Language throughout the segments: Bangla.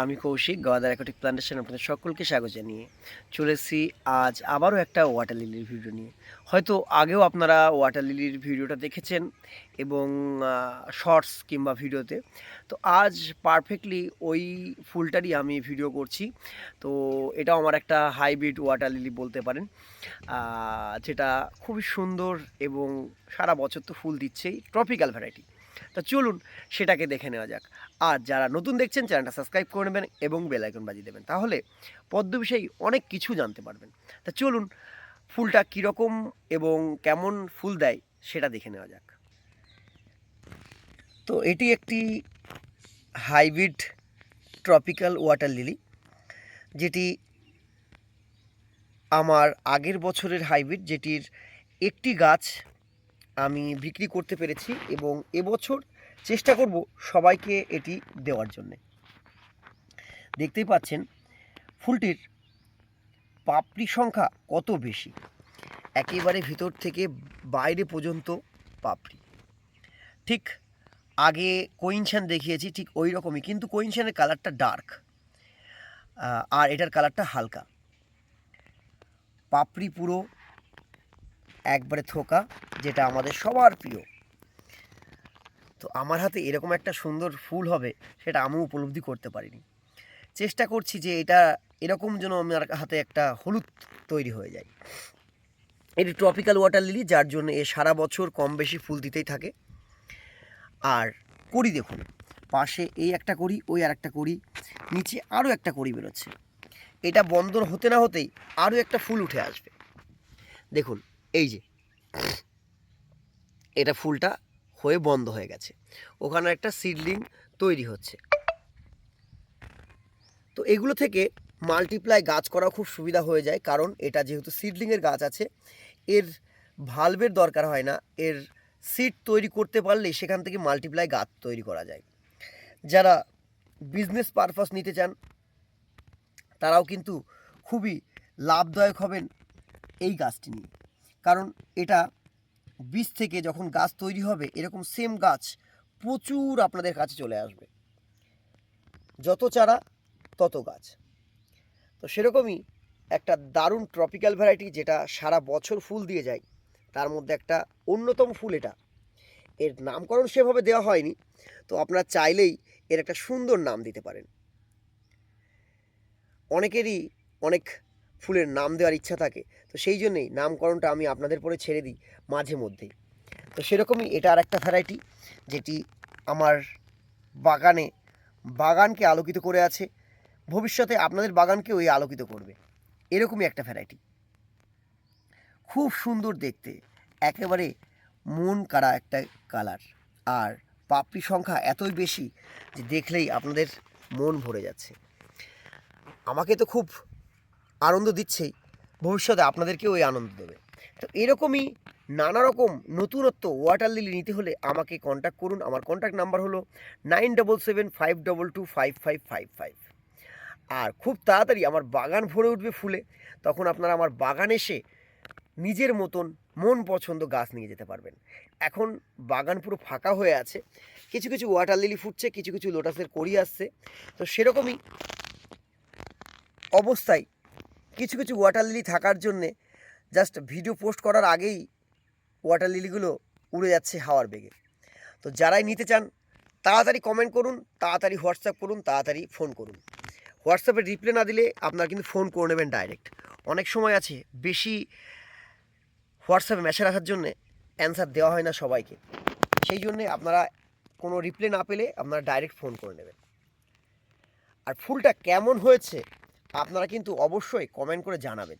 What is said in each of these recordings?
আমি কৌশিক, গদার অ্যাকোটিক প্লান্টেশন আপনাদের সকলকে স্বাগত জানিয়ে চলে এসেছি আজ আবারও একটা ওয়াটার লিলির ভিডিও নিয়ে। হয়তো আগেও আপনারা ওয়াটার লিলির ভিডিওটা দেখেছেন এবং শর্টস কিংবা ভিডিওতে তো। আজ পারফেক্টলি ওই ফুলটারই আমি ভিডিও করছি। তো এটাও আমার একটা হাইব্রিড ওয়াটার লিলি বলতে পারেন যেটা খুবই সুন্দর এবং সারা বছর তো ফুল দিচ্ছেই ট্রপিক্যাল ভ্যারাইটি তা চলুন সেটাকে দেখে নেওয়া যাক। আর যারা নতুন দেখছেন, চ্যানেলটা সাবস্ক্রাইব করে নেবেন এবং বেল আইকন বাজিয়ে দেবেন, তাহলে পদ্ম বিষয়ে অনেক কিছু জানতে পারবেন। তা চলুন, ফুলটা কীরকম এবং কেমন ফুল দেয় সেটা দেখে নেওয়া যাক। তো এটি একটি হাইব্রিড ট্রপিক্যাল ওয়াটার লিলি, যেটি আমার আগের বছরের হাইব্রিড, যেটির একটি গাছ আমি বিক্রি করতে পেরেছি এবং এবছর চেষ্টা করব সবাইকে এটি দেওয়ার জন্যে। দেখতেই পাচ্ছেন, ফুলটির পাপড়ি সংখ্যা কত বেশি? একেবারে ভিতর থেকে বাইরে পর্যন্ত পাপড়ি। ঠিক আগে কোইনশান দেখিয়েছি, ঠিক ওই রকমই, কিন্তু কোইনশানের কালারটা ডার্ক আর এটার কালারটা হালকা। পাপড়ি পুরো একবারে থোকা, যেটা আমাদের সবার প্রিয়। তো আমার হাতে এরকম একটা সুন্দর ফুল হবে, সেটা আমিও উপলব্ধি করতে পারিনি। চেষ্টা করছি যে এটা এরকম যেন আমার হাতে একটা হলুদ তৈরি হয়ে যায়। এটি ট্রপিক্যাল ওয়াটার লিলি, যার জন্য এ সারা বছর কম বেশি ফুল দিতেই থাকে। আর করি দেখুন, পাশে এই একটা করি ওই আর একটা করি নিচে আরও একটা করি বেরোচ্ছে। এটা বন্ধ হতে না হতেই আরও একটা ফুল উঠে আসবে। দেখুন এই যে, এটা ফুলটা হয়ে বন্ধ হয়ে গেছে। ওখানে একটা সিডলিং তৈরি হচ্ছে। তো এগুলো থেকে মাল্টিপ্লাই গাছ করা খুব সুবিধা হয়ে যায়, কারণ এটা যেহেতু সিডলিংয়ের গাছ আছে, এর ভালভের দরকার হয় না, এর সিড তৈরি করতে পারলে সেখান থেকে মাল্টিপ্লাই গাছ তৈরি করা যায়। যারা বিজনেস পারপাস নিতে চান, তারাও কিন্তু খুবই লাভদায়ক হবেন এই গাছটি নিয়ে। কারণ এটা বীজ থেকে যখন গাছ তৈরি হবে, এরকম সেম গাছ প্রচুর আপনাদের কাছে চলে আসবে। যত চারা, তত গাছ। তো সেরকমই একটা দারুণ ট্রপিক্যাল ভ্যারাইটি যেটা সারা বছর ফুল দিয়ে যায়, তার মধ্যে একটা অন্যতম ফুল এটা। এর নামকরণ সেভাবে দেওয়া হয়নি, তো আপনারা চাইলেই এর একটা সুন্দর নাম দিতে পারেন। অনেকেরই অনেক ফুলের নাম দেওয়ার ইচ্ছা থাকে, তো সেই জন্যেই নামকরণটা আমি আপনাদের পরে ছেড়ে দিই মাঝে মধ্যেই। তো সেরকমই এটা আর একটা ভ্যারাইটি যেটি আমার বাগানে, বাগানকে আলোকিত করে আছে, ভবিষ্যতে আপনাদের বাগানকেও এই আলোকিত করবে। এরকমই একটা ভ্যারাইটি খুব সুন্দর দেখতে, একেবারে মন কাড়া একটা কালার আর পাপড়ি সংখ্যা এতই বেশি যে দেখলেই আপনাদের মন ভরে যাচ্ছে। আমাকে তো খুব আনন্দ দিচ্ছেই। ভবিষ্যতে আপনাদেরকেও এই আনন্দ দেবে। তো এরকমই নানা রকম নতুনত্ব ওয়াটার লিলি নিতে হলে আমাকে কন্ট্যাক্ট করুন। আমার কন্ট্যাক্ট নাম্বার হলো nine double seven five double two five five five five আর খুব তাড়াতাড়ি আমার বাগান ভরে উঠবে ফুলে। তখন আপনারা আমার বাগান এসে নিজের মতন মন পছন্দ গাছ নিয়ে যেতে পারবেন। এখন বাগান পুরো ফাঁকা হয়ে আছে। কিছু কিছু ওয়াটার লিলি ফুটছে, কিছু কিছু লোটাসের কড়ি আসছে। তো সেরকমই অবস্থায় কিছু কিছু ওয়াটার লিলি থাকার জন্যে জাস্ট ভিডিও পোস্ট করার আগেই ওয়াটার লিলিগুলো উড়ে যাচ্ছে হাওয়ার বেগে। তো যারাই নিতে চান, তাড়াতাড়ি কমেন্ট করুন, তাড়াতাড়ি হোয়াটসঅ্যাপ করুন, তাড়াতাড়ি ফোন করুন। হোয়াটসঅ্যাপে রিপ্লে না দিলে আপনারা কিন্তু ফোন করে নেবেন ডাইরেক্ট অনেক সময় আছে, বেশি হোয়াটসঅ্যাপে মেসেজ আসার জন্যে অ্যান্সার দেওয়া হয় না সবাইকে। সেই জন্যে আপনারা কোনো রিপ্লে না পেলে আপনারা ডাইরেক্ট ফোন করে নেবেন। আর ফুলটা কেমন হয়েছে আপনারা কিন্তু অবশ্যই কমেন্ট করে জানাবেন।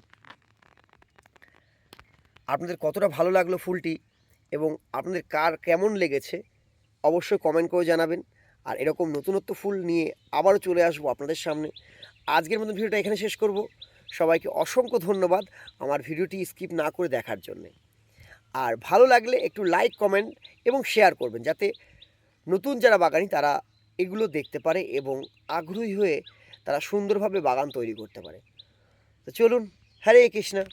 আপনাদের কতটা ভালো লাগল ফুলটি এবং আপনাদের কার কেমন লেগেছে অবশ্যই কমেন্ট করে জানাবেন। আর এরকম নতুনত্ব ফুল নিয়ে আবারও চলে আসব আপনাদের সামনে। আজকের মতন ভিডিওটা এখানে শেষ করব। সবাইকে অসংখ্য ধন্যবাদ আমার ভিডিওটি স্কিপ না করে দেখার জন্যে। আর ভালো লাগলে একটু লাইক কমেন্ট এবং শেয়ার করবেন যাতে নতুন যারা বাগানি তারা এগুলো দেখতে পারে এবং আগ্রহী হয়ে তারা সুন্দরভাবে বাগান তৈরি করতে পারে। তো চলুন হরে কৃষ্ণা।